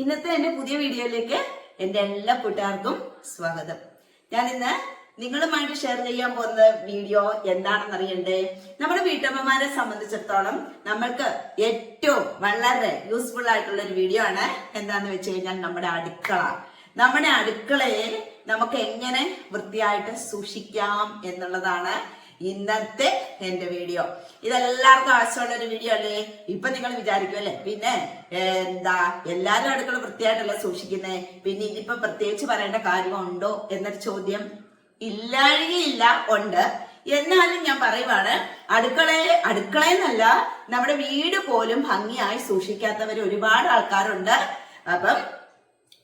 ഇന്നത്തെ എന്റെ പുതിയ വീഡിയോയിലേക്ക് എന്റെ എല്ലാ കൂട്ടുകാർക്കും സ്വാഗതം. ഞാൻ ഇന്ന് നിങ്ങളുമായിട്ട് ഷെയർ ചെയ്യാൻ പോകുന്ന വീഡിയോ എന്താണെന്ന് അറിയണ്ടേ നമ്മുടെ വീട്ടമ്മമാരെ സംബന്ധിച്ചിടത്തോളം നമ്മൾക്ക് ഏറ്റവും വളരെ യൂസ്ഫുൾ ആയിട്ടുള്ള ഒരു വീഡിയോ ആണ്. എന്താന്ന് വെച്ച് കഴിഞ്ഞാൽ നമ്മുടെ അടുക്കള. നമ്മുടെ അടുക്കളയെ നമുക്ക് എങ്ങനെ വൃത്തിയായിട്ട് സൂക്ഷിക്കാം എന്നുള്ളതാണ് ഇന്നത്തെ എന്റെ വീഡിയോ. ഇതെല്ലാവർക്കും ആവശ്യമുള്ള ഒരു വീഡിയോ അല്ലേ? ഇപ്പൊ നിങ്ങൾ വിചാരിക്കുമല്ലേ പിന്നെ എന്താ എല്ലാരും അടുക്കള വൃത്തിയായിട്ടല്ല സൂക്ഷിക്കുന്നേ? പിന്നെ ഇനിയിപ്പൊ പ്രത്യേകിച്ച് പറയേണ്ട കാര്യമുണ്ടോ എന്നൊരു ചോദ്യം ഇല്ലാഴികയില്ല ഉണ്ട്. എന്നാലും ഞാൻ പറയുവാണ് അടുക്കളയെ അടുക്കളയെന്നല്ല നമ്മുടെ വീട് പോലും ഭംഗിയായി സൂക്ഷിക്കാത്തവർ ഒരുപാട് ആൾക്കാരുണ്ട്. അപ്പം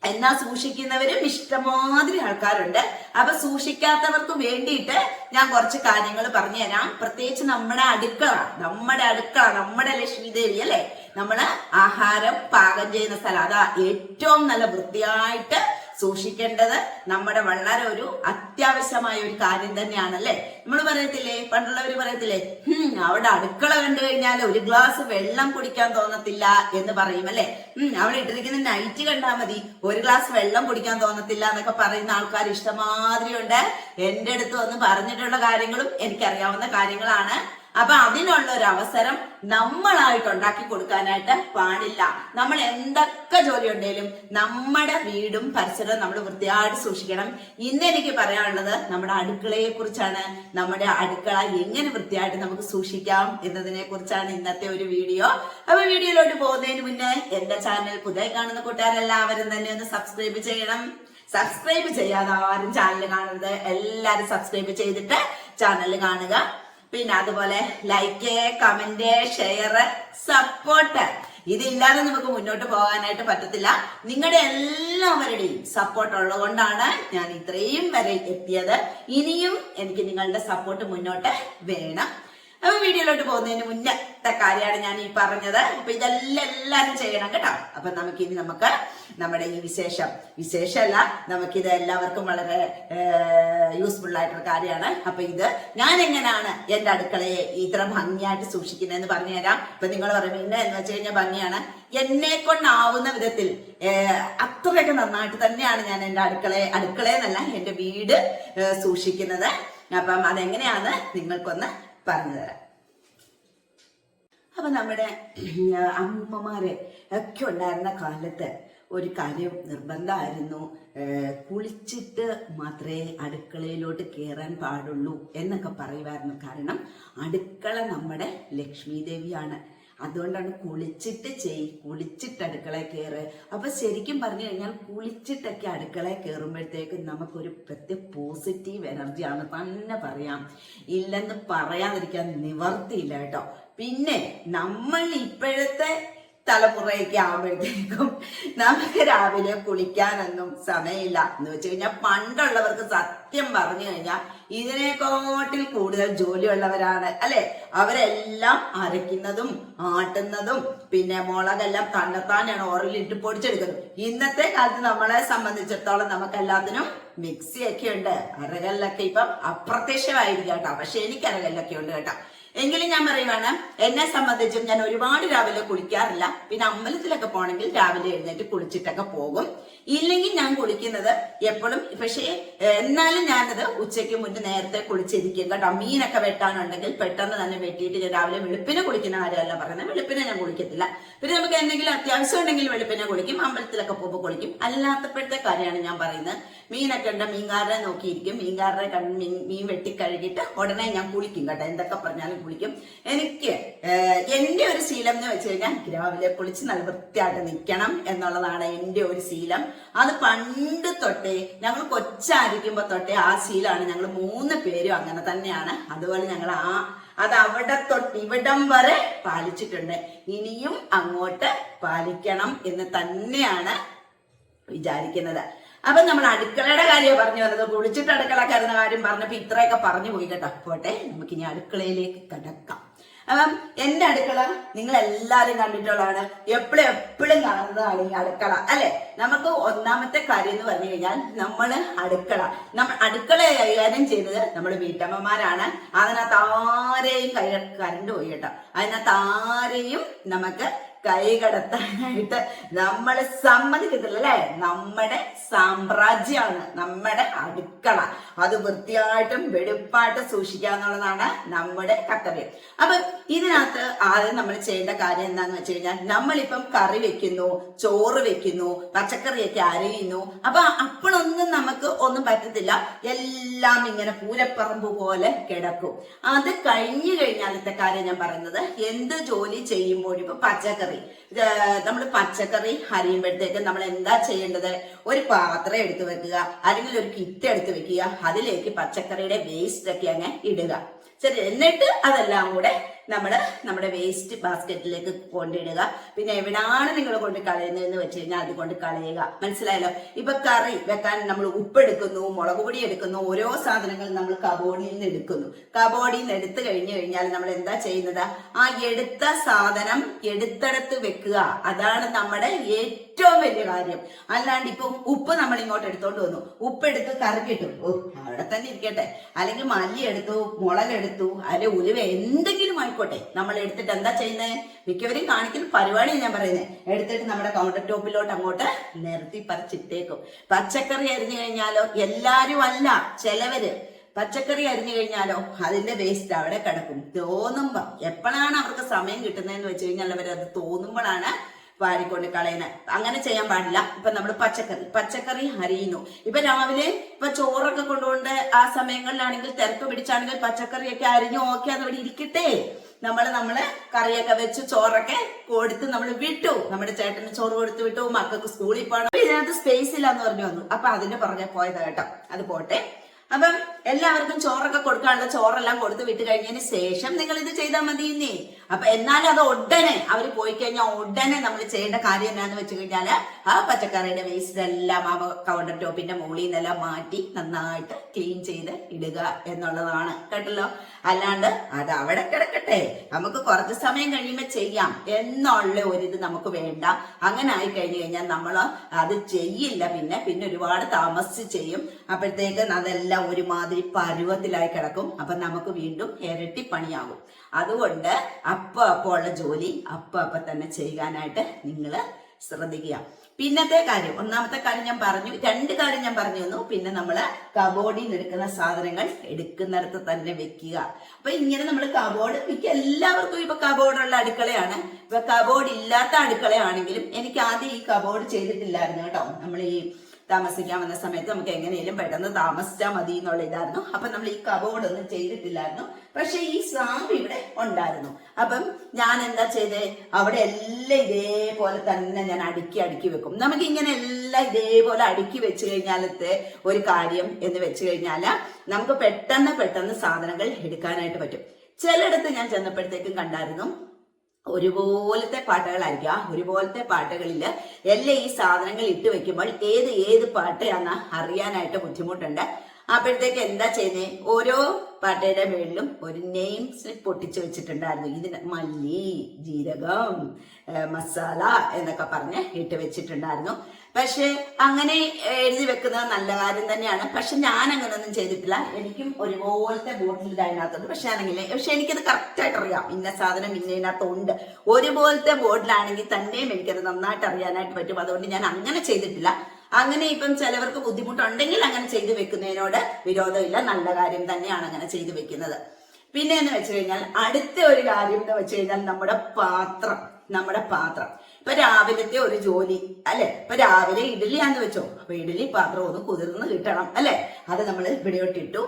എന്നാ സൂക്ഷിക്കുന്നവരും ഇഷ്ടമാതിരി ആൾക്കാരുണ്ട്. അപ്പൊ സൂക്ഷിക്കാത്തവർക്ക് വേണ്ടിയിട്ട് ഞാൻ കുറച്ച് കാര്യങ്ങൾ പറഞ്ഞു തരാം. പ്രത്യേകിച്ച് നമ്മുടെ അടുക്കള നമ്മുടെ അടുക്കള നമ്മുടെ ലക്ഷ്മിദേവി അല്ലെ? നമ്മൾ ആഹാരം പാകം ചെയ്യുന്ന സ്ഥലം. അതാ ഏറ്റവും നല്ല വൃത്തിയായിട്ട് സൂക്ഷിക്കേണ്ടത് നമ്മുടെ വളരെ ഒരു അത്യാവശ്യമായ ഒരു കാര്യം തന്നെയാണല്ലേ? നമ്മൾ പറയത്തില്ലേ? പണ്ടുള്ളവര് പറയത്തില്ലേ ഹും അവിടെ അടുക്കള കണ്ടു കഴിഞ്ഞാൽ ഒരു ഗ്ലാസ് വെള്ളം കുടിക്കാൻ തോന്നത്തില്ല എന്ന് പറയും അല്ലെ? ഉം അവിടെ ഇട്ടിരിക്കുന്ന നൈറ്റ് കണ്ടാൽ മതി. ഒരു ഗ്ലാസ് വെള്ളം കുടിക്കാൻ തോന്നത്തില്ല എന്നൊക്കെ പറയുന്ന ആൾക്കാർ ഇഷ്ടമാതിരി ഉണ്ട് എന്റെ അടുത്ത് വന്ന് പറഞ്ഞിട്ടുള്ള കാര്യങ്ങളും എനിക്കറിയാവുന്ന കാര്യങ്ങളാണ്. അപ്പൊ അതിനുള്ള ഒരു അവസരം നമ്മളായിട്ട് ഉണ്ടാക്കി കൊടുക്കാനായിട്ട് പാടില്ല. നമ്മൾ എന്തൊക്കെ ജോലി ഉണ്ടെങ്കിലും നമ്മുടെ വീടും പരിസരവും നമ്മൾ വൃത്തിയായിട്ട് സൂക്ഷിക്കണം. ഇന്ന് എനിക്ക് പറയാനുള്ളത് നമ്മുടെ അടുക്കളയെ കുറിച്ചാണ്. നമ്മുടെ അടുക്കള എങ്ങനെ വൃത്തിയായിട്ട് നമുക്ക് സൂക്ഷിക്കാം എന്നതിനെ കുറിച്ചാണ് ഇന്നത്തെ ഒരു വീഡിയോ. അപ്പൊ വീഡിയോയിലോട്ട് പോകുന്നതിന് മുന്നേ എന്റെ ചാനൽ പുതിയ കാണുന്ന കൂട്ടുകാരെല്ലാവരും തന്നെ ഒന്ന് സബ്സ്ക്രൈബ് ചെയ്യണം. സബ്സ്ക്രൈബ് ചെയ്യാതെ ആരും ചാനൽ കാണുന്നത് എല്ലാരും സബ്സ്ക്രൈബ് ചെയ്തിട്ട് ചാനൽ കാണുക. പിന്നെ അതുപോലെ ലൈക്ക് കമന്റ് ഷെയർ സപ്പോർട്ട് ഇതില്ലാതെ നമുക്ക് മുന്നോട്ട് പോകാനായിട്ട് പറ്റത്തില്ല. നിങ്ങളുടെ എല്ലാവരുടെയും സപ്പോർട്ട് ഉള്ളതുകൊണ്ടാണ് ഞാൻ ഇത്രയും വരെ എത്തിയത്. ഇനിയും എനിക്ക് നിങ്ങളുടെ സപ്പോർട്ട് മുന്നോട്ട് വേണം. അപ്പൊ വീഡിയോയിലോട്ട് പോകുന്നതിന് മുന്നത്തെ കാര്യമാണ് ഞാൻ ഈ പറഞ്ഞത്. അപ്പൊ ഇതെല്ലാം എല്ലാരും ചെയ്യണം കേട്ടോ. അപ്പൊ നമുക്ക് ഇനി നമുക്ക് നമ്മുടെ ഈ വിശേഷം വിശേഷമല്ല നമുക്കിത് എല്ലാവർക്കും വളരെ യൂസ്ഫുൾ ആയിട്ടുള്ള കാര്യമാണ്. അപ്പൊ ഇത് ഞാൻ എങ്ങനെയാണ് എന്റെ അടുക്കളയെ ഇത്ര ഭംഗിയായിട്ട് സൂക്ഷിക്കുന്നതെന്ന് പറഞ്ഞു തരാം. ഇപ്പൊ നിങ്ങൾ പറയും ഇന്ന എന്ന് വെച്ച് കഴിഞ്ഞാൽ ഭംഗിയാണ്. എന്നെ കൊണ്ടാവുന്ന വിധത്തിൽ അത്രയൊക്കെ നന്നായിട്ട് തന്നെയാണ് ഞാൻ എന്റെ അടുക്കളയെ അടുക്കളയെന്നല്ല എന്റെ വീട് സൂക്ഷിക്കുന്നത്. അപ്പം അതെങ്ങനെയാണ്? നിങ്ങൾക്കൊന്ന് പറഞ്ഞു തരാം അപ്പൊ നമ്മുടെ അമ്മമാരെ ഒക്കെ ഉണ്ടായിരുന്ന കാലത്ത് ഒരു കാര്യം നിർബന്ധമായിരുന്നു. കുളിച്ചിട്ട് മാത്രമേ അടുക്കളയിലോട്ട് കയറാൻ പാടുള്ളൂ എന്നൊക്കെ പറയുമായിരുന്നു കാരണം അടുക്കള നമ്മുടെ ലക്ഷ്മി ദേവിയാണ്. അതുകൊണ്ടാണ് കുളിച്ചിട്ട് ചെയ് കുളിച്ചിട്ട് അടുക്കള കയറ് അപ്പൊ ശരിക്കും പറഞ്ഞു കഴിഞ്ഞാൽ കുളിച്ചിട്ടൊക്കെ അടുക്കളയിൽ കയറുമ്പോഴത്തേക്കും നമുക്കൊരു പ്രത്യേക പോസിറ്റീവ് എനർജിയാണ് തന്നെ പറയാം. ഇല്ലെന്ന് പറയാതിരിക്കാൻ നിവർത്തിയില്ല കേട്ടോ. പിന്നെ നമ്മൾ ഇപ്പോഴത്തെ തലമുറയൊക്കെ ആകുമ്പോഴത്തേക്കും നമുക്ക് രാവിലെ കുളിക്കാനൊന്നും സമയമില്ല എന്ന് വെച്ച് കഴിഞ്ഞാൽ പണ്ടുള്ളവർക്ക് സത്യം പറഞ്ഞു കഴിഞ്ഞാൽ ഇതിനെക്കാട്ടിൽ കൂടുതൽ ജോലിയുള്ളവരാണ് അല്ലെ? അവരെല്ലാം അരയ്ക്കുന്നതും ആട്ടുന്നതും പിന്നെ മുളകെല്ലാം കണ്ടെത്താനാണ് ഓറിലിട്ട് പൊടിച്ചെടുക്കുന്നത്. ഇന്നത്തെ കാലത്ത് നമ്മളെ സംബന്ധിച്ചിടത്തോളം നമുക്ക് എല്ലാത്തിനും മിക്സി ഒക്കെ ഉണ്ട് അരകല്ലൊക്കെ ഇപ്പം അപ്രത്യക്ഷമായിരിക്കും കേട്ടോ. പക്ഷെ എനിക്ക് അരകല്ലൊക്കെ ഉണ്ട് കേട്ടോ. എങ്കിലും ഞാൻ പറയുവാണ് എന്നെ സംബന്ധിച്ചും ഞാൻ ഒരുപാട് രാവിലെ കുളിക്കാറില്ല. പിന്നെ അമ്പലത്തിലൊക്കെ പോകണമെങ്കിൽ രാവിലെ എഴുന്നേറ്റ് കുളിച്ചിട്ടൊക്കെ പോകും. ഇല്ലെങ്കിൽ ഞാൻ കുളിക്കുന്നത് എപ്പോഴും പക്ഷേ എന്നാലും ഞാനത് ഉച്ചയ്ക്ക് മുന്നേ നേരത്തെ കുളിച്ചിരിക്കും കേട്ടോ. മീനൊക്കെ വെട്ടാനുണ്ടെങ്കിൽ പെട്ടെന്ന് തന്നെ വെട്ടിയിട്ട് ഞാൻ രാവിലെ വെളുപ്പിനെ കുളിക്കുന്ന കാര്യമല്ല പറയുന്നത്. വെളുപ്പിനെ ഞാൻ കുളിക്കത്തില്ല. പിന്നെ നമുക്ക് എന്തെങ്കിലും അത്യാവശ്യം ഉണ്ടെങ്കിൽ വെളുപ്പിനെ കുളിക്കും അമ്പലത്തിലൊക്കെ പോകുമ്പോൾ കുളിക്കും. അല്ലാത്തപ്പോഴത്തെ കാര്യമാണ് ഞാൻ പറയുന്നത്. മീനൊക്കെ ഉണ്ട് മീൻകാരനെ നോക്കിയിരിക്കും. മീൻകാരനെ മീൻ വെട്ടി കഴുകിയിട്ട് ഉടനെ ഞാൻ കുളിക്കും കേട്ടോ. എന്തൊക്കെ പറഞ്ഞാലും കുളിക്കും എനിക്ക് എന്റെ ഒരു ശീലം എന്ന് വെച്ച് കഴിഞ്ഞാൽ രാവിലെ കുളിച്ച് നല്ല വൃത്തിയായിട്ട് നിൽക്കണം എന്നുള്ളതാണ് എന്റെ ഒരു ശീലം. അത് പണ്ട് തൊട്ടേ ഞങ്ങൾ കൊച്ചായിരിക്കുമ്പോ തൊട്ടേ ആ ശീലമാണ് ഞങ്ങൾ മൂന്ന് പേരും അങ്ങനെ തന്നെയാണ്. അതുപോലെ ഞങ്ങൾ ആ അത് അവിടെ തൊട്ട് ഇവിടം വരെ പാലിച്ചിട്ടുണ്ട്. ഇനിയും അങ്ങോട്ട് പാലിക്കണം എന്ന് തന്നെയാണ് വിചാരിക്കുന്നത്. അപ്പൊ നമ്മൾ അടുക്കളയുടെ കാര്യം പറഞ്ഞു വന്നത്. കുളിച്ചിട്ട് അടുക്കള കാര്യം പറഞ്ഞപ്പോ ഇത്രയൊക്കെ പറഞ്ഞു പോയി കേട്ടോ. പോട്ടെ നമുക്ക് ഇനി അടുക്കളയിലേക്ക് കിടക്കാം. അപ്പം എന്റെ അടുക്കള നിങ്ങൾ എല്ലാരും കണ്ടിട്ടുള്ളതാണ്. എപ്പോഴും എപ്പോഴും കാണുന്നതാണ് ഈ അടുക്കള അല്ലെ? നമുക്ക് ഒന്നാമത്തെ കാര്യം എന്ന് പറഞ്ഞു കഴിഞ്ഞാൽ നമ്മൾ അടുക്കള. നമ്മൾ അടുക്കള കൈകാര്യം ചെയ്തത് നമ്മുടെ വീട്ടമ്മമാരാണ്. അതിനകത്ത് ആരെയും കൈ കരണ്ട് പോയി കേട്ടോ. അതിനകത്ത് ആരെയും നമുക്ക് കൈ കടത്താനായിട്ട് നമ്മൾ സമ്മതിക്കത്തില്ല അല്ലെ? നമ്മുടെ സാമ്രാജ്യമാണ് നമ്മുടെ അടുക്കള. അത് വൃത്തിയായിട്ടും വെടുപ്പായിട്ടും സൂക്ഷിക്കുക എന്നുള്ളതാണ് നമ്മുടെ കർത്തവ്യം. അപ്പൊ ഇതിനകത്ത് ആദ്യം നമ്മൾ ചെയ്യേണ്ട കാര്യം എന്താന്ന് വെച്ച് കഴിഞ്ഞാൽ നമ്മളിപ്പം കറി വെക്കുന്നു ചോറ് വെക്കുന്നു പച്ചക്കറിയൊക്കെ അരയുന്നു. അപ്പൊ അപ്പോഴൊന്നും നമുക്ക് ഒന്നും പറ്റത്തില്ല. എല്ലാം ഇങ്ങനെ പൂരപ്പറമ്പ് പോലെ കിടക്കും. അത് കഴിഞ്ഞു കഴിഞ്ഞാലത്തെ കാര്യം ഞാൻ പറയുന്നത് എന്ത് ജോലി ചെയ്യുമ്പോഴും ഇപ്പൊ പച്ചക്കറി നമ്മൾ പച്ചക്കറി അരിയുമ്പോഴത്തേക്ക് നമ്മൾ എന്താ ചെയ്യേണ്ടത്? ഒരു പാത്രം എടുത്ത് വെക്കുക അല്ലെങ്കിൽ ഒരു കിറ്റ് എടുത്ത് വെക്കുക അതിലേക്ക് പച്ചക്കറിയുടെ വേസ്റ്റ് ഒക്കെ അങ്ങ് ഇടുക. ശരി എന്നിട്ട് അതെല്ലാം കൂടെ നമ്മൾ നമ്മുടെ വേസ്റ്റ് ബാസ്ക്കറ്റിലേക്ക് കൊണ്ടിടുക. പിന്നെ എവിടാണ് നിങ്ങൾ കൊണ്ട് കളയുന്നതെന്ന് വെച്ച് കഴിഞ്ഞാൽ അത് കൊണ്ട് കളയുക. മനസ്സിലായല്ലോ? ഇപ്പൊ കറി വെക്കാൻ നമ്മൾ ഉപ്പ് എടുക്കുന്നു മുളക് പൊടി എടുക്കുന്നു ഓരോ സാധനങ്ങൾ നമ്മൾ കബോർഡിൽ നിന്ന് എടുക്കുന്നു. കബോർഡിൽ നിന്ന് എടുത്തു കഴിഞ്ഞു കഴിഞ്ഞാൽ നമ്മൾ എന്താ ചെയ്യുന്നത്? ആ എടുത്ത സാധനം എടുത്തടത്ത് വെക്കുക. അതാണ് നമ്മുടെ ഏറ്റവും വലിയ കാര്യം. അല്ലാണ്ട് ഇപ്പൊ ഉപ്പ് നമ്മൾ ഇങ്ങോട്ട് എടുത്തോണ്ട് വന്നു. ഉപ്പ് എടുത്ത് കറിക്കിട്ടു ഓ അവിടെ തന്നെ ഇരിക്കട്ടെ. അല്ലെങ്കിൽ മല്ലി എടുത്തു മുളകെടുത്തു അല്ലെ ഉലുവ എന്തെങ്കിലും ആയിക്കോട്ടെ. നമ്മൾ എടുത്തിട്ട് എന്താ ചെയ്യുന്നത് മിക്കവരും കാണിക്കുന്ന പരിപാടി ഞാൻ പറയുന്നത് എടുത്തിട്ട് നമ്മുടെ കൗണ്ടർ ടോപ്പിലോട്ട് അങ്ങോട്ട് നിരത്തി പറിച്ചിട്ടേക്കും. പച്ചക്കറി അരിഞ്ഞു കഴിഞ്ഞാലോ? എല്ലാരും അല്ല ചിലവര്. പച്ചക്കറി അരിഞ്ഞു കഴിഞ്ഞാലോ? അതിന്റെ വേസ്റ്റ് അവിടെ കിടക്കും. തോന്നുമ്പോ. എപ്പോഴാണ് അവർക്ക് സമയം കിട്ടുന്നതെന്ന് വെച്ച് കഴിഞ്ഞാൽ അവർ അത് തോന്നുമ്പോഴാണ് വാരിക്കൊണ്ട് കളയുന്നത് അങ്ങനെ ചെയ്യാൻ പാടില്ല. ഇപ്പൊ നമ്മൾ പച്ചക്കറി പച്ചക്കറി അരിയുന്നു. ഇപ്പൊ രാവിലെ ഇപ്പൊ ചോറൊക്കെ കൊണ്ടുകൊണ്ട് ആ സമയങ്ങളിലാണെങ്കിൽ തിരക്ക് പിടിച്ചാണെങ്കിൽ പച്ചക്കറിയൊക്കെ അരിഞ്ഞു നോക്കി അത് ഇവിടെ ഇരിക്കട്ടെ. നമ്മൾ നമ്മൾ കറിയൊക്കെ വെച്ച് ചോറൊക്കെ കൊടുത്ത് നമ്മൾ വിട്ടു. നമ്മുടെ ചേട്ടന് ചോറ് കൊടുത്ത് വിട്ടു. മക്കൾക്ക് സ്കൂളിൽ പോകണം. ഇതിനകത്ത് സ്പേസ് ഇല്ല എന്ന് പറഞ്ഞു വന്നു. അപ്പൊ അതിന്റെ പുറകെ പോയത് കേട്ടോ. അത് പോട്ടെ. അപ്പം എല്ലാവർക്കും ചോറൊക്കെ കൊടുക്കാനുള്ള ചോറെല്ലാം കൊടുത്ത് വിട്ട് കഴിഞ്ഞതിന് ശേഷം നിങ്ങൾ ഇത് ചെയ്താൽ മതി ഇന്നേ അപ്പൊ എന്നാലും അത് ഉടനെ അവർ പോയി കഴിഞ്ഞാൽ ഉടനെ നമ്മൾ ചെയ്യേണ്ട കാര്യം എന്നാന്ന് വെച്ച് കഴിഞ്ഞാൽ ആ പച്ചക്കറിയുടെ വേസ്റ്റ് എല്ലാം ആ കൗണ്ടർ ടോപ്പിന്റെ മുകളിൽ നിന്നെല്ലാം മാറ്റി നന്നായിട്ട് ക്ലീൻ ചെയ്ത് ഇടുക എന്നുള്ളതാണ്. കേട്ടല്ലോ? അല്ലാണ്ട് അത് അവിടെ കിടക്കട്ടെ. നമുക്ക് കുറച്ച് സമയം കഴിയുമ്പോൾ ചെയ്യാം. എന്നുള്ള ഒരിത് നമുക്ക് വേണ്ട. അങ്ങനെ ആയി കഴിഞ്ഞു കഴിഞ്ഞാൽ നമ്മൾ അത് ചെയ്യില്ല പിന്നെ. പിന്നെ ഒരുപാട് താമസിച്ച് ചെയ്യും. അപ്പോഴത്തേക്ക് അതെല്ലാം ഒരുമാതിരി പരുവത്തിലായി കിടക്കും. അപ്പൊ നമുക്ക് വീണ്ടും ഇരട്ടി പണിയാകും. അതുകൊണ്ട് അപ്പ ഉള്ള ജോലി അപ്പ അപ്പ തന്നെ ചെയ്യാനായിട്ട് നിങ്ങൾ ശ്രദ്ധിക്കുക. പിന്നത്തെ കാര്യം ഒന്നാമത്തെ കാര്യം ഞാൻ പറഞ്ഞു രണ്ട് കാര്യം ഞാൻ പറഞ്ഞു തന്നു. പിന്നെ നമ്മൾ കബോർഡിൽ എടുക്കുന്ന സാധനങ്ങൾ എടുക്കുന്നിടത്ത് തന്നെ വെക്കുക. അപ്പൊ ഇങ്ങനെ നമ്മൾ കബോർഡ് മിക്ക എല്ലാവർക്കും ഇപ്പൊ കബോർഡുള്ള അടുക്കളയാണ്. ഇപ്പൊ കബോർഡ് ഇല്ലാത്ത അടുക്കളയാണെങ്കിലും എനിക്ക് ആദ്യം ഈ കബോർഡ് ചെയ്തിട്ടില്ലായിരുന്നു കേട്ടോ. നമ്മൾ ഈ താമസിക്കാൻ സമയത്ത് നമുക്ക് എങ്ങനെയും പെട്ടെന്ന് താമസിച്ചാൽ മതി എന്നുള്ള ഇതായിരുന്നു അപ്പൊ നമ്മൾ ഈ കബോർഡ് ഒന്നും ചെയ്തിട്ടില്ലായിരുന്നു. പക്ഷെ ഈ സ്ലാബ് ഇവിടെ ഉണ്ടായിരുന്നു. അപ്പം ഞാൻ എന്താ ചെയ്തേ? അവിടെ എല്ലാം ഇതേപോലെ തന്നെ ഞാൻ അടുക്കി അടുക്കി വെക്കും. നമുക്ക് ഇങ്ങനെ എല്ലാം ഇതേപോലെ അടുക്കി വെച്ച് കഴിഞ്ഞാലത്തെ ഒരു കാര്യം എന്ന് വെച്ച് കഴിഞ്ഞാൽ നമുക്ക് പെട്ടെന്ന് പെട്ടെന്ന് സാധനങ്ങൾ എടുക്കാനായിട്ട് പറ്റും. ചിലയിടത്ത് ഞാൻ ചെന്നപ്പോഴത്തേക്കും കണ്ടായിരുന്നു ഒരുപോലത്തെ പാട്ടുകളായിരിക്കും. ആ ഒരുപോലത്തെ പാട്ടുകളിൽ എല്ലാം ഈ സാധനങ്ങൾ ഇട്ട് വെക്കുമ്പോൾ ഏത് ഏത് പാട്ടയാന്ന് അറിയാനായിട്ട് ബുദ്ധിമുട്ടുണ്ട്. അപ്പോഴത്തേക്ക് എന്താ ചെയ്യുന്നേ? ഓരോ പാട്ടയുടെ മേളിലും ഒരു നെയിം സ്ലിപ്പ് പൊട്ടിച്ചു വെച്ചിട്ടുണ്ടായിരുന്നു. ഇതിന് മല്ലി ജീരകം മസാല എന്നൊക്കെ പറഞ്ഞ് ഇട്ട് വെച്ചിട്ടുണ്ടായിരുന്നു. പക്ഷെ അങ്ങനെ എഴുതി വെക്കുന്നത് നല്ല കാര്യം തന്നെയാണ്. പക്ഷെ ഞാൻ അങ്ങനെയൊന്നും ചെയ്തിട്ടില്ല. എനിക്കും ഒരുപോലത്തെ ബോട്ടിൽ അതിനകത്തുണ്ട് പക്ഷെ ആണെങ്കിൽ പക്ഷെ എനിക്കത് കറക്റ്റായിട്ട് അറിയാം. ഇന്ന സാധനം ഇന്ന ഇതിനകത്തുണ്ട്. ഒരുപോലത്തെ ബോട്ടിലാണെങ്കിൽ തന്നെയും എനിക്കത് നന്നായിട്ട് അറിയാനായിട്ട് പറ്റും. അതുകൊണ്ട് ഞാൻ അങ്ങനെ ചെയ്തിട്ടില്ല. അങ്ങനെ ഇപ്പം ചിലവർക്ക് ബുദ്ധിമുട്ടുണ്ടെങ്കിൽ അങ്ങനെ ചെയ്തു വെക്കുന്നതിനോട് വിരോധമില്ല. നല്ല കാര്യം തന്നെയാണ് അങ്ങനെ ചെയ്തു വെക്കുന്നത്. പിന്നെ എന്ന് വെച്ച് കഴിഞ്ഞാൽ അടുത്ത ഒരു കാര്യം എന്ന് വെച്ച് കഴിഞ്ഞാൽ നമ്മുടെ പാത്രം. നമ്മുടെ പാത്രം. ഇപ്പൊ രാവിലത്തെ ഒരു ജോലി അല്ലെ? ഇപ്പൊ രാവിലെ ഇഡലിയാന്ന് വെച്ചോ. അപ്പൊ ഇഡലി പാത്രം ഒന്ന് കുതിർന്ന് കിട്ടണം അല്ലെ? അത് നമ്മൾ ഇവിടെയോട്ടിട്ടു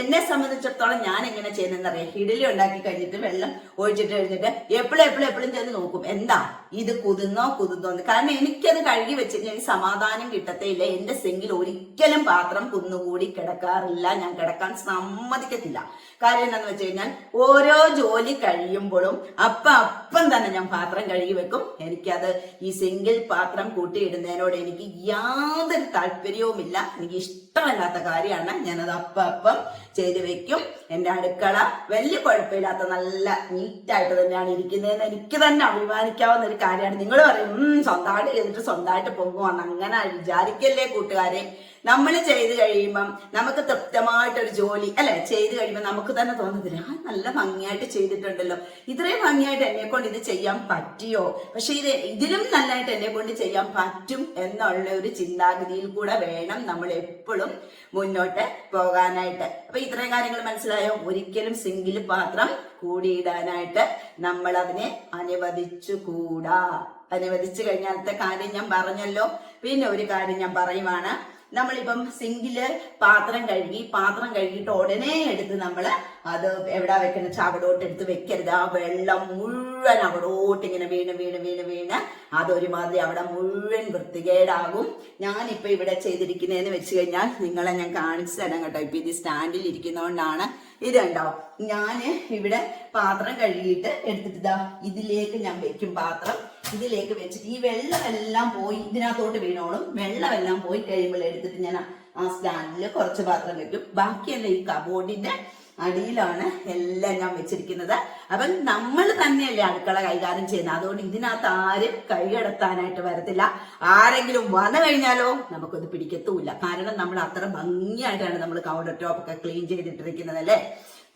എന്നെ സംബന്ധിച്ചിടത്തോളം ഞാൻ എങ്ങനെ ചെയ്യുന്നതെന്നറിയാം ഇഡലി ഉണ്ടാക്കി കഴിഞ്ഞിട്ട് വെള്ളം ഒഴിച്ചിട്ട് കഴിഞ്ഞിട്ട് എപ്പോഴും എപ്പോഴും എപ്പോഴും ചെന്ന് നോക്കും. എന്താ? ഇത് കുതിർന്നോ കുതിർന്നോ എന്ന് കാരണം എനിക്കത് കഴുകി വെച്ചിട്ട് എനിക്ക് സമാധാനം കിട്ടത്തേയില്ല. എന്റെ സെങ്കിൽ ഒരിക്കലും പാത്രം കുന്നുകൂടി കിടക്കാറില്ല. ഞാൻ കിടക്കാൻ സമ്മതിക്കത്തില്ല. കാര്യം എന്താന്ന് വെച്ച് കഴിഞ്ഞാൽ ഓരോ ജോലി കഴിയുമ്പോഴും അപ്പ അപ്പം തന്നെ ഞാൻ പാത്രം കഴുകി വെക്കും. എനിക്കത് ഈ സിംഗിൾ പാത്രം കൂട്ടിയിടുന്നതിനോട് എനിക്ക് യാതൊരു താല്പര്യവുമില്ല. എനിക്ക് ഇഷ്ടമല്ലാത്ത കാര്യമാണ്. ഞാനത് അപ്പം അപ്പം ചെയ്ത് വെക്കും. എന്റെ അടുക്കള വലിയ കുഴപ്പമില്ലാത്ത നല്ല നീറ്റായിട്ട് തന്നെയാണ് ഇരിക്കുന്നതെന്ന് എനിക്ക് തന്നെ അഭിമാനിക്കാവുന്ന ഒരു കാര്യമാണ്. നിങ്ങൾ പറയും "ഉം, സ്വന്തമായിട്ട് ചെയ്തിട്ട് സ്വന്തമായിട്ട് പൊങ്ങുവാന്ന് അങ്ങനെ വിചാരിക്കല്ലേ കൂട്ടുകാരെ? നമ്മൾ ചെയ്ത് കഴിയുമ്പം നമുക്ക് തൃപ്തമായിട്ടൊരു ജോലി അല്ലെ? ചെയ്ത് കഴിയുമ്പോൾ നമുക്ക് തന്നെ തോന്നുന്നില്ല ആ നല്ല ഭംഗിയായിട്ട് ചെയ്തിട്ടുണ്ടല്ലോ. ഇത്രയും ഭംഗിയായിട്ട് എന്നെ കൊണ്ട് ഇത് ചെയ്യാൻ പറ്റിയോ? പക്ഷെ ഇത് ഇതിലും നല്ലതായിട്ട് എന്നെ കൊണ്ട് ചെയ്യാൻ പറ്റും എന്നുള്ള ഒരു ചിന്താഗതിയിൽ കൂടെ വേണം നമ്മൾ എപ്പോഴും മുന്നോട്ട് പോകാനായിട്ട്. അപ്പൊ ഇത്രയും കാര്യങ്ങൾ മനസ്സിലായോ? ഒരിക്കലും സിംഗിൾ പാത്രം കൂടിയിടാനായിട്ട് നമ്മൾ അതിനെ അനുവദിച്ചു കൂടാ അനുവദിച്ചു കഴിഞ്ഞാലത്തെ കാര്യം ഞാൻ പറഞ്ഞല്ലോ. പിന്നെ ഒരു കാര്യം ഞാൻ പറയുവാണ്. നമ്മളിപ്പം സിങ്കിൽ പാത്രം കഴുകി പാത്രം കഴുകിയിട്ട് ഉടനെ എടുത്ത് നമ്മൾ അത് എവിടെ വെക്കണ? ചവിടോട്ട് എടുത്ത് വെക്കരുത്. ആ വെള്ളം മുഴുവൻ അവിടോട്ട് ഇങ്ങനെ വീണ് വീണ് വീണ് വീണ് അതൊരുമാതിരി അവിടെ മുഴുവൻ വൃത്തികേടാകും. ഞാനിപ്പൊ ഇവിടെ ചെയ്തിരിക്കുന്നതെന്ന് വെച്ച് കഴിഞ്ഞാൽ നിങ്ങളെ ഞാൻ കാണിച്ചു തരാം കേട്ടോ. ഇപ്പൊ ഇത് സ്റ്റാൻഡിൽ ഇരിക്കുന്നതുകൊണ്ടാണ് ഇത് കണ്ടോ? ഞാൻ ഇവിടെ പാത്രം കഴുകിയിട്ട് എടുത്തിട്ട് ഇതാ ഇതിലേക്ക് ഞാൻ വെക്കും പാത്രം. ഇതിലേക്ക് വെച്ചിട്ട് ഈ വെള്ളമെല്ലാം പോയി ഇതിനകത്തോട്ട് വീണോളും. വെള്ളമെല്ലാം പോയി കഴിയുമ്പോൾ എടുത്തിട്ട് ഞാൻ ആ- ആ സ്റ്റാൻഡിൽ കുറച്ച് പാത്രം വെക്കും. ബാക്കിയെല്ലാം ഈ കബോർഡിന്റെ അടിയിലാണ് എല്ലാം ഞാൻ വെച്ചിരിക്കുന്നത്. അപ്പം നമ്മൾ തന്നെയല്ലേ അടുക്കള കൈകാര്യം ചെയ്യുന്നത്. അതുകൊണ്ട് ഇതിനകത്ത് ആരും കൈകടത്താനായിട്ട് വരത്തില്ല. ആരെങ്കിലും വന്നു കഴിഞ്ഞാലോ നമുക്കത് പിടിക്കത്തുമില്ല കാരണം നമ്മൾ അത്ര ഭംഗിയായിട്ടാണ് നമ്മൾ കൗണ്ടർ ടോപ്പ് ഒക്കെ ക്ലീൻ ചെയ്തിട്ടിരിക്കുന്നത് അല്ലേ?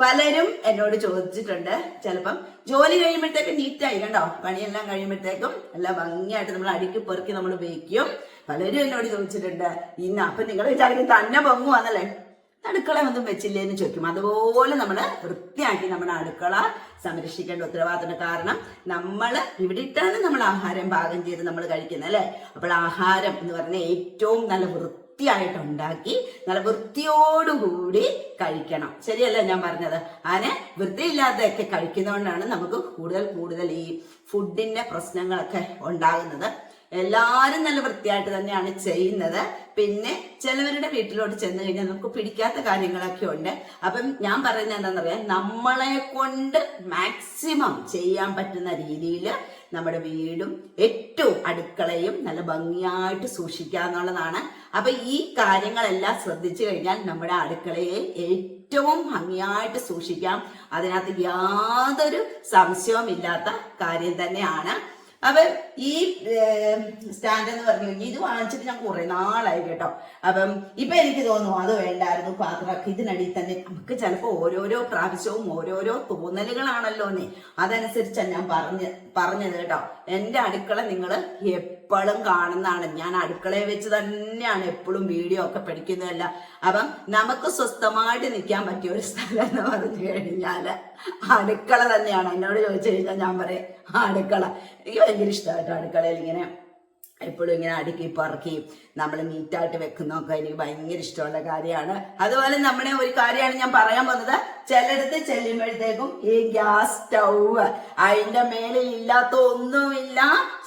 പലരും എന്നോട് ചോദിച്ചിട്ടുണ്ട്. ചിലപ്പം ജോലി കഴിയുമ്പോഴത്തേക്കും നീറ്റായി കണ്ടോ? പണിയെല്ലാം കഴിയുമ്പോഴത്തേക്കും എല്ലാം ഭംഗിയായിട്ട് നമ്മൾ അടുക്കി പെറുക്കി നമ്മൾ വെക്കും. പലരും എന്നോട് ചോദിച്ചിട്ടുണ്ട് ഇന്ന് അപ്പൊ നിങ്ങൾ വിചാരിക്കും തന്നെ പൊങ്ങുവാന്നല്ലേ? അടുക്കള ഒന്നും വെച്ചില്ലേ എന്ന് ചോദിക്കും. അതുപോലെ നമ്മൾ വൃത്തിയാക്കി നമ്മുടെ അടുക്കള സംരക്ഷിക്കേണ്ട ഉത്തരവാദിത്തം കാരണം നമ്മൾ ഇവിടെ ഇട്ടാണ് നമ്മൾ ആഹാരം പാകം ചെയ്ത് നമ്മൾ കഴിക്കുന്നത് അല്ലേ? അപ്പോൾ ആഹാരം എന്ന് പറഞ്ഞാൽ ഏറ്റവും നല്ല വൃത്തിയായിട്ട് ഉണ്ടാക്കി നല്ല വൃത്തിയോടുകൂടി കഴിക്കണം. ശരിയല്ല ഞാൻ പറഞ്ഞത്? അങ്ങനെ വൃത്തിയില്ലാതെയൊക്കെ കഴിക്കുന്നതുകൊണ്ടാണ് നമുക്ക് കൂടുതൽ കൂടുതൽ ഈ ഫുഡിന്റെ പ്രശ്നങ്ങളൊക്കെ ഉണ്ടാകുന്നത്. എല്ലാവരും നല്ല വൃത്തിയായിട്ട് തന്നെയാണ് ചെയ്യുന്നത്. പിന്നെ ചിലവരുടെ വീട്ടിലോട്ട് ചെന്ന് കഴിഞ്ഞാൽ നമുക്ക് പിടിക്കാത്ത കാര്യങ്ങളൊക്കെ ഉണ്ട്. അപ്പം ഞാൻ പറയുന്നത് എന്താണെന്നറിയാം നമ്മളെ കൊണ്ട് മാക്സിമം ചെയ്യാൻ പറ്റുന്ന രീതിയിൽ നമ്മുടെ വീടും ഏറ്റവും അടുക്കളയും നല്ല ഭംഗിയായിട്ട് സൂക്ഷിക്കുക എന്നുള്ളതാണ്. അപ്പൊ ഈ കാര്യങ്ങളെല്ലാം ശ്രദ്ധിച്ചു കഴിഞ്ഞാൽ നമ്മുടെ അടുക്കളയെ ഏറ്റവും ഭംഗിയായിട്ട് സൂക്ഷിക്കാം. അതിനകത്ത് യാതൊരു സംശയവും ഇല്ലാത്ത കാര്യം തന്നെയാണ്. അപ്പൊ ഈ സ്റ്റാൻഡ് എന്ന് പറഞ്ഞു കഴിഞ്ഞാൽ ഇത് വാങ്ങിച്ചിട്ട് ഞാൻ കുറെ നാളായി കേട്ടോ. അപ്പം ഇപ്പൊ എനിക്ക് തോന്നുന്നു അത് വേണ്ടായിരുന്നു പാത്രമൊക്കെ ഇതിനടിയിൽ തന്നെ. നമുക്ക് ചിലപ്പോൾ ഓരോരോ പ്രാവശ്യവും ഓരോരോ തോന്നലുകളാണല്ലോ നീ. അതനുസരിച്ചാണ് ഞാൻ പറഞ്ഞ് പറഞ്ഞത് കേട്ടോ. എന്റെ അടുക്കള നിങ്ങൾ എപ്പോഴും കാണുന്നതാണ്. ഞാൻ അടുക്കളയെ വെച്ച് തന്നെയാണ് എപ്പോഴും വീഡിയോ ഒക്കെ പഠിക്കുന്നതല്ല. അപ്പം നമുക്ക് സ്വസ്ഥമായിട്ട് നിൽക്കാൻ പറ്റിയ ഒരു സ്ഥലം എന്ന് പറഞ്ഞു കഴിഞ്ഞാൽ അടുക്കള തന്നെയാണ്. എന്നോട് ചോദിച്ചു കഴിഞ്ഞാൽ ഞാൻ പറയാം അടുക്കള. എനിക്ക് ഭയങ്കര ഇഷ്ടമായിട്ടോ അടുക്കളയിൽ ഇങ്ങനെ എപ്പോഴും ഇങ്ങനെ അടുക്കി പറക്കി നമ്മൾ നീറ്റായിട്ട് വെക്കുന്നതൊക്കെ എനിക്ക് ഭയങ്കര ഇഷ്ടമുള്ള കാര്യമാണ്. അതുപോലെ നമ്മുടെ ഒരു കാര്യമാണ് ഞാൻ പറയാൻ പോകുന്നത്. ചിലടത്ത് ചെല്ലുമ്പോഴത്തേക്കും ഈ ഗ്യാസ് സ്റ്റൗവ് അതിന്റെ മേലിൽ ഇല്ലാത്ത ഒന്നുമില്ല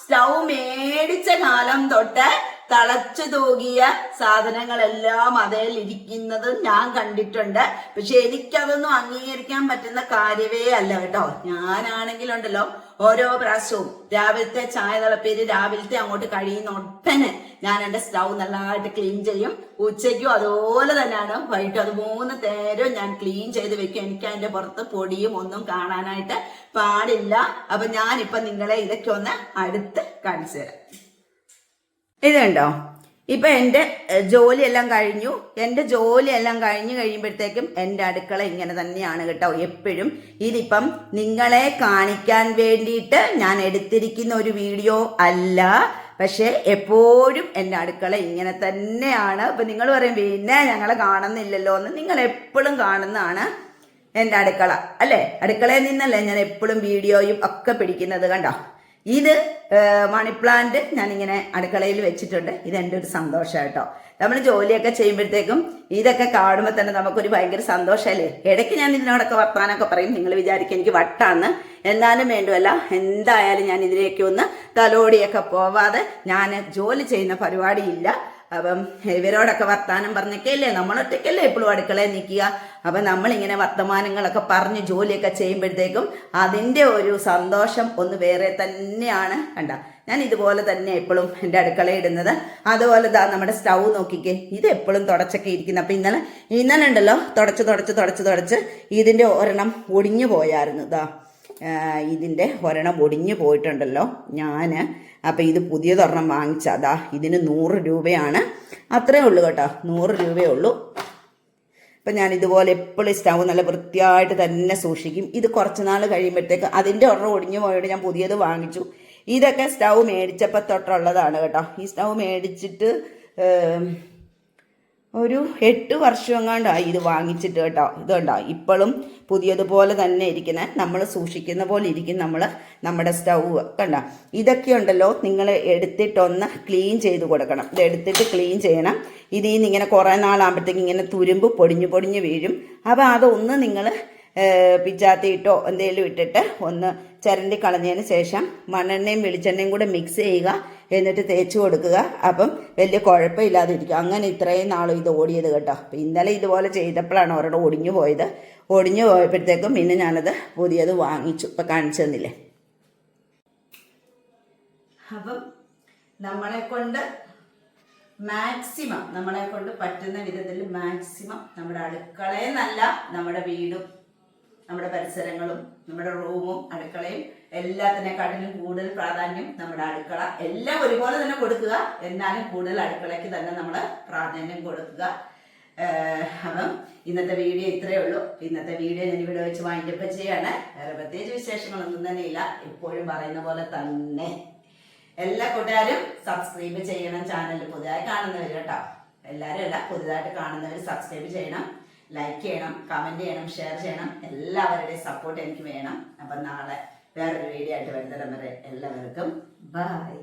സ്റ്റൗ മേടിച്ച കാലം തൊട്ട് തളച്ചു തൂകിയ സാധനങ്ങളെല്ലാം അതിൽ ഇരിക്കുന്നത് ഞാൻ കണ്ടിട്ടുണ്ട്. പക്ഷെ എനിക്കതൊന്നും അംഗീകരിക്കാൻ പറ്റുന്ന കാര്യമേ അല്ല കേട്ടോ. ഞാനാണെങ്കിലുണ്ടല്ലോ ഓരോ പ്രാവശ്യവും രാവിലത്തെ ചായ തിളപ്പേര് രാവിലത്തെ അങ്ങോട്ട് കഴിയുന്ന ഒട്ടനെ ഞാൻ എന്റെ സ്റ്റൗ നല്ലതായിട്ട് ക്ലീൻ ചെയ്യും. ഉച്ചയ്ക്കും അതുപോലെ തന്നെയാണ് വൈകിട്ടും അത് മൂന്ന് നേരം ഞാൻ ക്ലീൻ ചെയ്ത് വെക്കും. എനിക്ക് അതിന്റെ പുറത്ത് പൊടിയും ഒന്നും കാണാനായിട്ട് പാടില്ല. അപ്പൊ ഞാനിപ്പൊ നിങ്ങളെ ഇതൊക്കെ ഒന്ന് അടുത്ത് കാണിച്ചു തരാം. ഇത് കണ്ടോ? ഇപ്പൊ എന്റെ ജോലിയെല്ലാം കഴിഞ്ഞു. എന്റെ ജോലിയെല്ലാം കഴിഞ്ഞു കഴിയുമ്പോഴത്തേക്കും എന്റെ അടുക്കള ഇങ്ങനെ തന്നെയാണ് കേട്ടോ എപ്പോഴും. ഇതിപ്പം നിങ്ങളെ കാണിക്കാൻ വേണ്ടിയിട്ട് ഞാൻ എടുത്തിരിക്കുന്ന ഒരു വീഡിയോ അല്ല. പക്ഷേ എപ്പോഴും എന്റെ അടുക്കള ഇങ്ങനെ തന്നെയാണ്. അപ്പൊ നിങ്ങൾ പറയും പിന്നെ ഞങ്ങളെ കാണുന്നില്ലല്ലോ എന്ന് നിങ്ങൾ എപ്പോഴും കാണുന്നതാണ് എന്റെ അടുക്കള. അല്ലേ? അടുക്കളയിൽ നിന്നല്ലേ ഞാൻ എപ്പോഴും വീഡിയോയും ഒക്കെ പിടിക്കുന്നത് കണ്ടോ? ഇത് മണി പ്ലാന്റ് ഞാനിങ്ങനെ അടുക്കളയിൽ വെച്ചിട്ടുണ്ട്. ഇത് എന്റെ ഒരു സന്തോഷം കേട്ടോ. നമ്മൾ ജോലിയൊക്കെ ചെയ്യുമ്പോഴത്തേക്കും ഇതൊക്കെ കാണുമ്പോൾ തന്നെ നമുക്കൊരു ഭയങ്കര സന്തോഷമല്ലേ ഇടയ്ക്ക് ഞാൻ ഇതിനോടൊക്കെ വർത്താനൊക്കെ പറയും. നിങ്ങൾ വിചാരിക്കും എനിക്ക് വട്ടാന്ന്. എന്നാലും വേണ്ടുമല്ല എന്തായാലും ഞാൻ ഇതിലേക്ക് ഒന്ന് തലോടിയൊക്കെ പോവാതെ ഞാൻ ജോലി ചെയ്യുന്ന പരിപാടിയില്ല. അപ്പം ഇവരോടൊക്കെ വർത്താനം പറഞ്ഞൊക്കെയല്ലേ നമ്മളൊറ്റയ്ക്കല്ലേ എപ്പോഴും അടുക്കളയിൽ നിൽക്കുക? അപ്പം നമ്മളിങ്ങനെ വർത്തമാനങ്ങളൊക്കെ പറഞ്ഞ് ജോലിയൊക്കെ ചെയ്യുമ്പോഴത്തേക്കും അതിന്റെ ഒരു സന്തോഷം ഒന്ന് വേറെ തന്നെയാണ്. കണ്ട? ഞാൻ ഇതുപോലെ തന്നെ എപ്പോഴും എന്റെ അടുക്കളയിൽ ഇടുന്നത്. അതുപോലെ ദാ നമ്മുടെ സ്റ്റൗ നോക്കിക്കേ. ഇത് എപ്പോഴും തുടച്ചൊക്കെ ഇരിക്കുന്നത് അപ്പം ഇന്നലെ ഇന്നലെ ഉണ്ടല്ലോ തുടച്ച് തുടച്ച് തുടച്ച് തുടച്ച് ഇതിന്റെ ഒരെണ്ണം ഒടിഞ്ഞു പോയായിരുന്നു. ആ, ഇതിന്റെ ഒരെണ്ണം ഒടിഞ്ഞു പോയിട്ടുണ്ടല്ലോ. ഞാൻ അപ്പം ഇത് പുതിയതൊരെണ്ണം വാങ്ങിച്ചതാ ഇതിന് നൂറ് രൂപയാണ്. അത്രേ ഉള്ളൂ കേട്ടോ. നൂറ് രൂപയേ ഉള്ളൂ. അപ്പം ഞാൻ ഇതുപോലെ എപ്പോഴും സ്റ്റൗ നല്ല വൃത്തിയായിട്ട് തന്നെ സൂക്ഷിക്കും. ഇത് കുറച്ച് നാൾ കഴിയുമ്പോഴത്തേക്ക് അതിന്റെ ഒരെണ്ണം ഒടിഞ്ഞു പോയോട് ഞാൻ പുതിയത് വാങ്ങിച്ചു. ഇതൊക്കെ സ്റ്റൗ മേടിച്ചപ്പോൾ തൊട്ടുള്ളതാണ് കേട്ടോ. ഈ സ്റ്റൗ മേടിച്ചിട്ട് ഒരു എട്ട് വർഷം എങ്ങാണ്ടായി ഇത് വാങ്ങിച്ചിട്ട് കേട്ടോ. ഇത് ഇപ്പോഴും പുതിയതുപോലെ തന്നെ ഇരിക്കുന്ന. നമ്മൾ സൂക്ഷിക്കുന്ന പോലെ ഇരിക്കും നമ്മൾ നമ്മുടെ സ്റ്റൗ. കണ്ടോ? ഇതൊക്കെ ഉണ്ടല്ലോ നിങ്ങൾ എടുത്തിട്ടൊന്ന് ക്ലീൻ ചെയ്ത് കൊടുക്കണം. ഇത് എടുത്തിട്ട് ക്ലീൻ ചെയ്യണം. ഇതിൽ നിന്ന് ഇങ്ങനെ കുറേ നാളാകുമ്പോഴത്തേക്ക് ഇങ്ങനെ തുരുമ്പ് പൊടിഞ്ഞു പൊടിഞ്ഞു വീഴും. അപ്പോൾ അതൊന്ന് നിങ്ങൾ പിച്ചാത്തിയിട്ടോ എന്തെങ്കിലും ഇട്ടിട്ട് ഒന്ന് ചിരണ്ടി കളഞ്ഞതിന് ശേഷം മണ്ണെണ്ണയും വെളിച്ചെണ്ണയും കൂടെ മിക്സ് ചെയ്യുക. എന്നിട്ട് തേച്ച് കൊടുക്കുക. അപ്പം വലിയ കുഴപ്പമില്ലാതിരിക്കുക അങ്ങനെ ഇത്രയും നാളും ഇത് ഓടിയത് കേട്ടോ. അപ്പം ഇന്നലെ ഇതുപോലെ ചെയ്തപ്പോഴാണ് ഒരെണ്ണം ഒടിഞ്ഞു പോയത്. ഒടിഞ്ഞു പോയപ്പോഴത്തേക്കും പിന്നെ ഞാനത് പുതിയത് വാങ്ങിച്ചു. ഇപ്പം കാണിച്ചു തന്നില്ലേ? അപ്പം നമ്മളെ കൊണ്ട് മാക്സിമം നമ്മളെ കൊണ്ട് പറ്റുന്ന വിധത്തിൽ മാക്സിമം നമ്മുടെ അടുക്കളയെന്നല്ല നമ്മുടെ വീടും. നമ്മുടെ പരിസരങ്ങളും നമ്മുടെ റൂമും അടുക്കളയും എല്ലാത്തിനെക്കാട്ടിലും കൂടുതൽ പ്രാധാന്യം നമ്മുടെ അടുക്കള. എല്ലാം ഒരുപോലെ തന്നെ കൊടുക്കുക. എന്നാലും കൂടുതൽ അടുക്കളയ്ക്ക് തന്നെ നമ്മൾ പ്രാധാന്യം കൊടുക്കുക. അപ്പം ഇന്നത്തെ വീഡിയോ ഇത്രയേ ഉള്ളൂ. ഇന്നത്തെ വീഡിയോ ഞാൻ ഇവിടെ വെച്ച് വൈൻഡപ്പ് ചെയ്യാണ് വേറെ പ്രത്യേകിച്ച് വിശേഷങ്ങളൊന്നും തന്നെ ഇല്ല. എപ്പോഴും പറയുന്ന പോലെ തന്നെ എല്ലാ കൂട്ടുകാരും സബ്സ്ക്രൈബ് ചെയ്യണം. ചാനൽ പുതുതായി കാണുന്നവർ കേട്ടോ. എല്ലാവരും അല്ല പുതുതായിട്ട് കാണുന്നവർ സബ്സ്ക്രൈബ് ചെയ്യണം. ലൈക്ക് ചെയ്യണം കമന്റ് ചെയ്യണം ഷെയർ ചെയ്യണം എല്ലാവരുടെയും സപ്പോർട്ട് എനിക്ക് വേണം. അപ്പം നാളെ വേറൊരു വീഡിയോ ആയിട്ട് വരുന്നിടം വരെ എല്ലാവർക്കും ബൈ